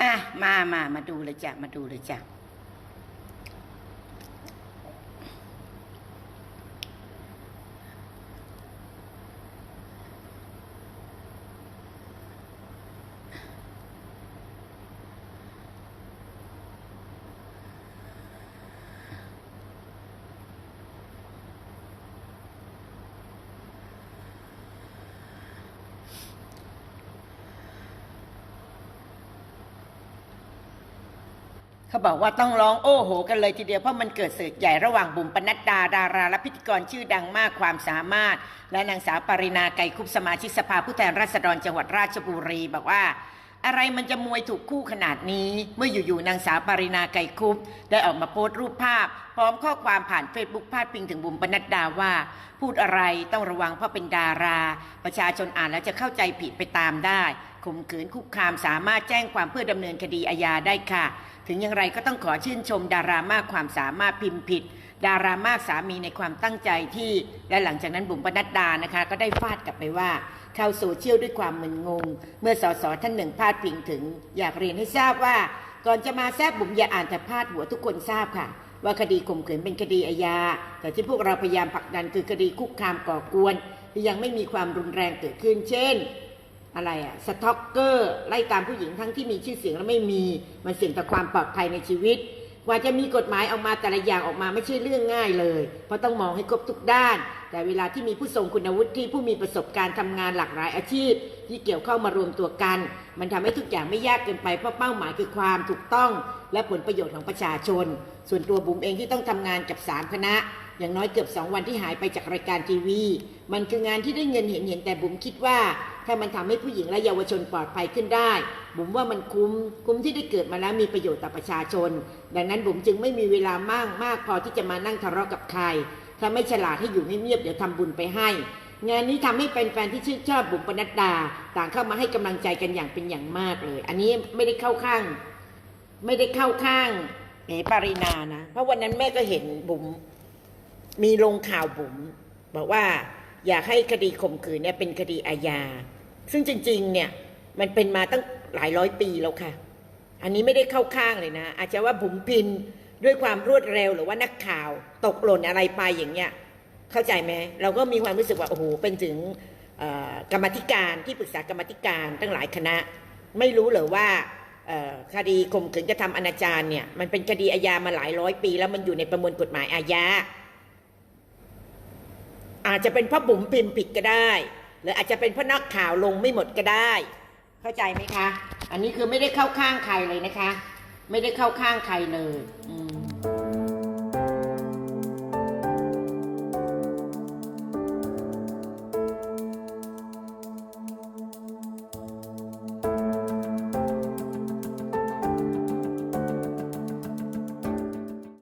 อะมามามาดูเลยจ้ะมาดูเลยจ้ะ เขาบอกว่าต้องร้องโอ้โห กันเลยทีเดียวเพราะมันเกิดศึกใหญ่ระหว่างบุ๋มปนัดดาดารา และพิธีกรชื่อดังมากความสามารถ และนางสาวปรินาไกรคุปสมาชิกสภาผู้แทนราษฎรจังหวัดราชบุรี บอกว่า อะไรมันจะมวยถูกคู่ขนาดนี้ เมื่ออยู่ๆนางสาวปรินาไกรคุปได้ออกมาโพสต์รูปภาพ พร้อมข้อความผ่านเฟซบุ๊กพาดพิงถึงบุ๋มปนัดดาว่า พูดอะไรต้องระวังเพราะเป็นดารา ประชาชนอ่านแล้วจะเข้าใจผิดไปตามได้ข่มขืนคุกคามสามารถแจ้งความเพื่อดำเนินคดีอาญาได้ค่ะ ถึงอย่างไรก็ต้องขอชื่นชมดารามากความสามารถพิมพ์ผิด ดารามากสามีในความตั้งใจที่และหลังจากนั้นบุ๋มปนัดดานะคะ ก็ได้ฟาดกลับไปว่าเข้าโซเชียลด้วยความมึนงง เมื่อสสท่านหนึ่งพาดพิงถึง อยากเรียนให้ทราบว่า ก่อนจะมาแซบบุ๋มอย่าอ่านแต่พาดหัวทุกคนทราบค่ะ ว่าคดีข่มขืนเป็นคดีอาญาแต่ที่พวกเราพยายามผลักดันคือคดีคุกคามก่อกวนที่ยังไม่มีความรุนแรงเกิดขึ้นเช่นอะไรอะสต็อกเกอร์ไล่ตามผู้หญิงทั้งที่มีชื่อเสียงและไม่มี มันเสี่ยงต่อความปลอดภัยในชีวิต กว่าจะมีกฎหมายออกมาแต่ละอย่างออกมาไม่ใช่เรื่องง่ายเลย เพราะต้องมองให้ครบทุกด้าน แต่เวลาที่มีผู้ทรงคุณวุฒิที่ผู้มีประสบการณ์ทำงานหลากหลายอาชีพ ที่เกี่ยวข้ามารวมตัวกัน มันทำให้ทุกอย่างไม่ยากเกินไปเพราะเป้าหมายคือความถูกต้องและผลประโยชน์ของประชาชน ส่วนตัวบุ๋มเองที่ต้องทำงานกับสามคณะ อย่างน้อยเกือบสองวันที่หายไปจากรายการทีวี มันคืองานที่ได้เงินเห็นเห็นแต่บุ๋มคิดว่า ถ้ามันทำให้ผู้หญิงและเยาวชนปลอดภัยขึ้นได้ บุ๋มว่ามันคุ้มคุ้มที่ได้เกิดมาแล้วมีประโยชน์ต่อประชาชน ดังนั้นบุ๋มจึงไม่มีเวลามากมากพอที่จะมานั่งทะเลาะกับใคร ถ้าไม่ฉลาดให้อยู่เงียบๆเดี๋ยวทำบุญไปให้งานนี้ทำให้แฟนๆที่ชื่นชอบบุ๋มปนัดดา ต่างเข้ามาให้กำลังใจกันอย่างเป็นอย่างมากเลย อันนี้ไม่ได้เข้าข้าง ไม่ได้เข้าข้างเอปารินานะเพราะวันนั้นแม่ก็เห็นบุ๋มมีลงข่าวบุ๋มบอกว่าอยากให้คดีข่มขืนเนี่ยเป็นคดีอาญา ซึ่งจริงๆเนี่ยมันเป็นมาตั้งหลายร้อยปีแล้วค่ะ อันนี้ไม่ได้เข้าข้างเลยนะ อาจจะว่าบุ๋มพินด้วยความรวดเร็วหรือว่านักข่าวตกหล่นอะไรไปอย่างเงี้ยเข้าใจไหมเราก็มีความรู้สึกว่าโอ้โหเป็นถึงกรรมธิการที่ปรึกษากรรมาธิการตั้งหลายคณะ ไม่รู้เหรอว่าคดีข่มขืนกระทำอนาจารเนี่ยมันเป็นคดีอาญามาหลายร้อยปี แล้วมันอยู่ในประมวลกฎหมายอาญาอาจจะเป็นเพราะบุ๋มพิมพ์ผิดก็ได้ หรืออาจจะเป็นเพราะนักข่าวลงไม่หมดก็ได้ เข้าใจไหมคะ อันนี้คือไม่ได้เข้าข้างใครเลยนะคะ ไม่ได้เข้าข้างใครเลยอืม